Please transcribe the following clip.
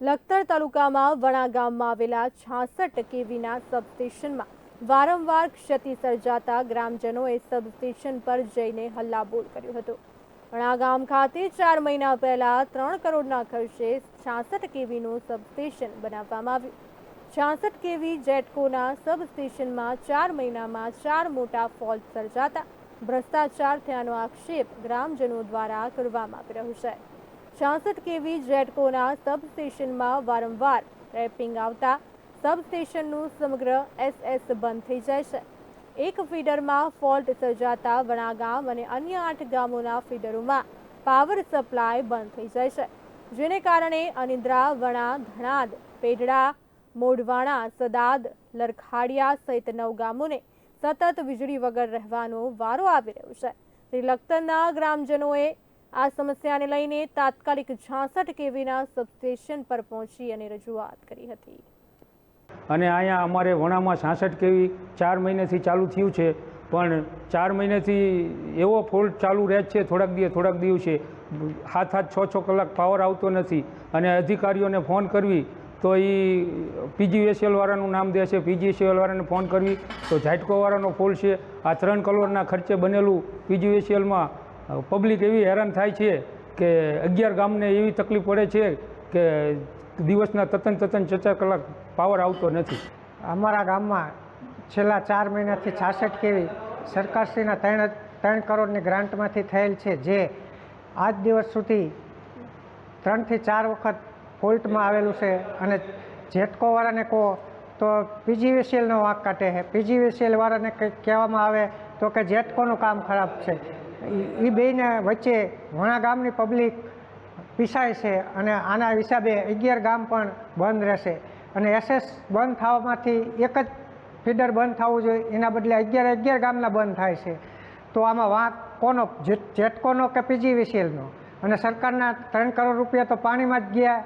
લખતર તાલુકામાં વણા ગામમાં આવેલા છાસઠ કેવીના સબસ્ટેશનમાં વારંવાર ક્ષતિ સર્જાતા ગ્રામજનોએ સબસ્ટેશન પર જઈને હલ્લાબોલ કર્યો હતો. વણા ગામ ખાતે ચાર મહિના પહેલા ત્રણ કરોડના ખર્ચે છાસઠ કેવીનું સબસ્ટેશન બનાવવામાં આવ્યું. છાસઠ કેવી જેટકોના સબસ્ટેશનમાં ચાર મહિનામાં ચાર મોટા ફોલ્ટ સર્જાતા. ભ્રષ્ટાચાર થયાનો આક્ષેપ ગ્રામજનો દ્વારા કરવામાં આવી રહ્યો છે. છાસઠ કેવી જેટકોના સબસ્ટેશનમાં વારંવાર રેપિંગ આવતા સબસ્ટેશનનું સમગ્ર એસએસ બંધ થઈ જાય છે. એક ફીડરમાં ફોલ્ટ સર્જાતા વણા ગામ અને અન્ય આઠ ગામોના ફીડરોમાં પાવર સપ્લાય બંધ થઈ જાય છે, જેને કારણે અનિદ્રા, વણા, ધણાદ પેડડા મોઢવાણા, સદાદ, લરખાડિયા સહિત નવ ગામોને સતત વીજળી વગર રહેવાનો વારો આવી રહ્યો છે. શ્રી લખતરના ગ્રામજનોએ આ સમસ્યાને લઈને તાત્કાલિક છાસઠ કેવીના સબસ્ટેશન પર પહોંચી અને રજૂઆત કરી હતી. અને અહીંયા અમારે વણામાં છાસઠ કેવી ચાર મહિનેથી ચાલુ થયું છે, પણ ચાર મહિનેથી એવો ફોલ્ટ ચાલુ રહે છે, થોડાક દિવસ, થોડાક દિવસે. હાથ હાથ છ છ કલાક પાવર આવતો નથી અને અધિકારીઓને ફોન કરવી, તો એ પીજીએસએલવાળાનું નામ દે છે પીજીએસએલવાળાને ફોન કરવી, તો ઝાટકોવાળાનો ફોલ્ટ છે. આ ત્રણ કરોડના ખર્ચે બનેલું પીજીવીએસએલમાં પબ્લિક એવી હેરાન થાય છે કે અગિયાર ગામને એવી તકલીફ પડે છે કે દિવસના તતન તતન ચાર કલાક પાવર આવતો નથી. અમારા ગામમાં છેલ્લા ચાર મહિનાથી છાસઠ કેવી સરકારશ્રીના ત્રણ ત્રણ કરોડની ગ્રાન્ટમાંથી થયેલ છે, જે આજ દિવસ સુધી ત્રણથી ચાર વખત ફોલ્ટમાં આવેલું છે અને જેટકોવાળાને કહો તો પીજીવીસીએલનો વાંક કાઢે છે. પીજીવીસીએલ વાળાને કંઈક કહેવામાં આવે તો કે જેટકોનું કામ ખરાબ છે. એ બેને વચ્ચે ઘણા ગામની પબ્લિક પીસાય છે અને આના હિસાબે અગિયાર ગામ પણ બંધ રહેશે. અને એસએસ બંધ થવામાંથી એક જ ફીડર બંધ થવું જોઈએ, એના બદલે અગિયાર અગિયાર ગામના બંધ થાય છે. તો આમાં વાંક કોનો જેટકોનો કે પીજીવીસીએલનો? અને સરકારના ત્રણ કરોડ રૂપિયા તો પાણીમાં જ ગયા